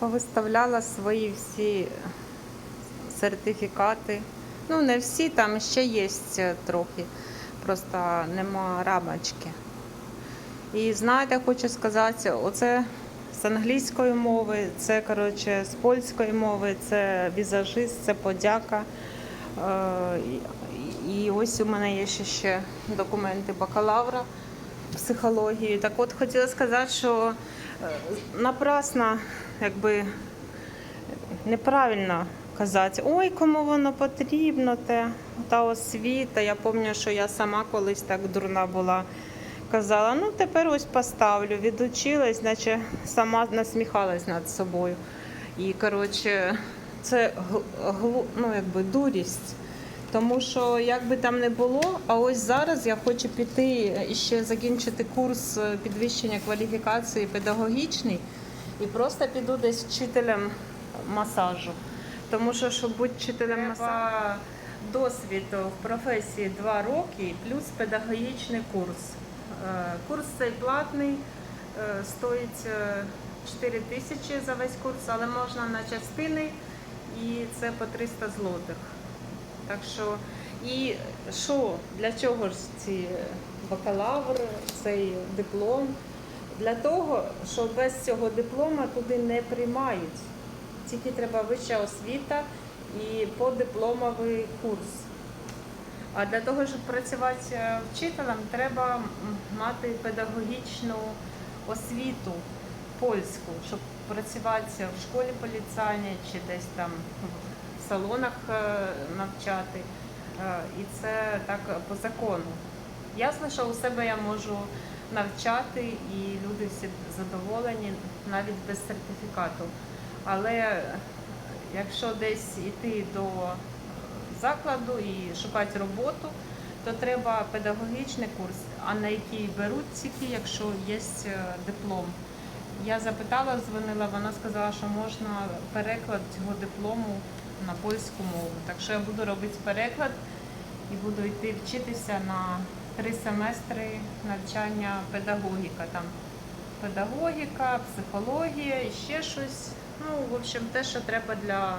повиставляла свої всі сертифікати. Ну, не всі, там ще є трохи, просто нема рамочки. І знаєте, хочу сказати, оце з англійської мови, це коротше, з польської мови, це візажист, це подяка. Е, і- ось у мене є ще документи бакалавра психології. Так от хотіла сказати, що е, напрасно, якби неправильно казати, ой, кому воно потрібно, те, та освіта. Я пам'ятаю, що я сама колись так дурна була. Казала, ну тепер ось поставлю, відучилась, наче сама насміхалась над собою. І коротше, це ну, якби дурість. Тому що як би там не було, а ось зараз я хочу піти і ще закінчити курс е, підвищення кваліфікації педагогічний і просто піду десь вчителем масажу. Тому що, щоб бути вчителем масажу, досвід в професії 2 роки плюс педагогічний курс. Е, Курс цей платний, е, стоїть е, 4 тисячі за весь курс, але можна на частини і це по 300 злотих. Так що, і що, для чого ж ці бакалавр, цей диплом? Для того, що без цього диплома туди не приймають. Тільки треба вища освіта і подипломовий курс. А для того, щоб працювати вчителем, треба мати педагогічну освіту польську, щоб працювати в школі поліцайній чи десь там салонах е, навчати. Е, І це так по закону. Ясно, що у себе я можу навчати і люди всі задоволені навіть без сертифікату. Але якщо десь йти до закладу і шукати роботу, то треба педагогічний курс, а на який беруть тільки, якщо є е, диплом. Я запитала, дзвонила, вона сказала, що можна переклад цього диплому на польську мову. Так що я буду робити переклад і буду йти вчитися на три семестри навчання педагогіка. Там педагогіка, психологія і ще щось. Ну, в общем, те, що треба для,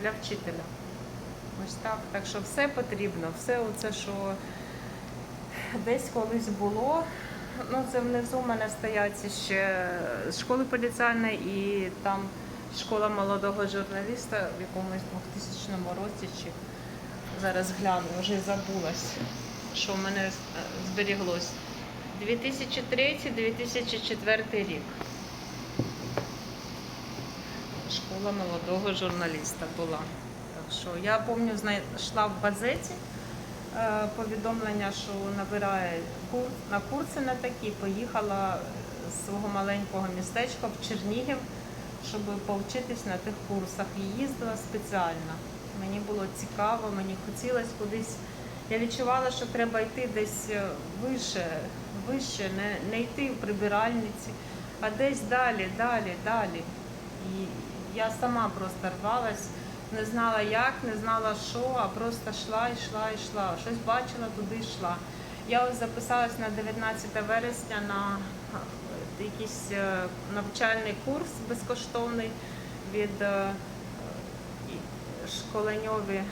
для вчителя. Ось так. Так що все потрібно, все оце, що десь колись було. Ну, це внизу в мене стоять ще школи поліцейної і там школа молодого журналіста в якомусь 2000 році чи зараз гляну, вже забулась, що в мене е, зберіглось. 2003-2004 рік. Школа молодого журналіста була. Так що я пам'ятаю, знайшла в газеті е, повідомлення, що набирає на курси на такі. Поїхала з свого маленького містечка в Чернігів, щоб повчитись на тих курсах. І їздила спеціально. Мені було цікаво, мені хотілося кудись. Я відчувала, що треба йти десь е, вище, вище, не, не йти в прибиральниці, а десь далі, далі, далі. І я сама просто рвалась, не знала як, не знала що, а просто йшла, йшла, йшла. Щось бачила, туди йшла. Я ось записалась на 19 вересня на якийсь е, навчальний курс безкоштовний від е, школеньові.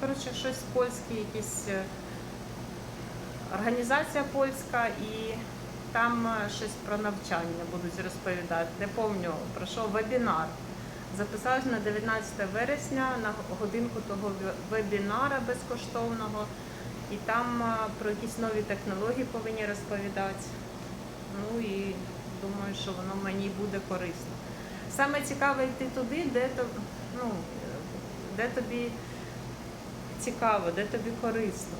Коротше, щось польське, якісь е, організація польська і там щось про навчання будуть розповідати. Не пам'ятаю про що вебінар. Записалась на 19 вересня на годинку того вебінара безкоштовного, і там про якісь нові технології повинні розповідати. Ну і думаю, що воно мені буде корисно. Саме цікаве йти туди, де то, ну, де тобі цікаво, де тобі корисно.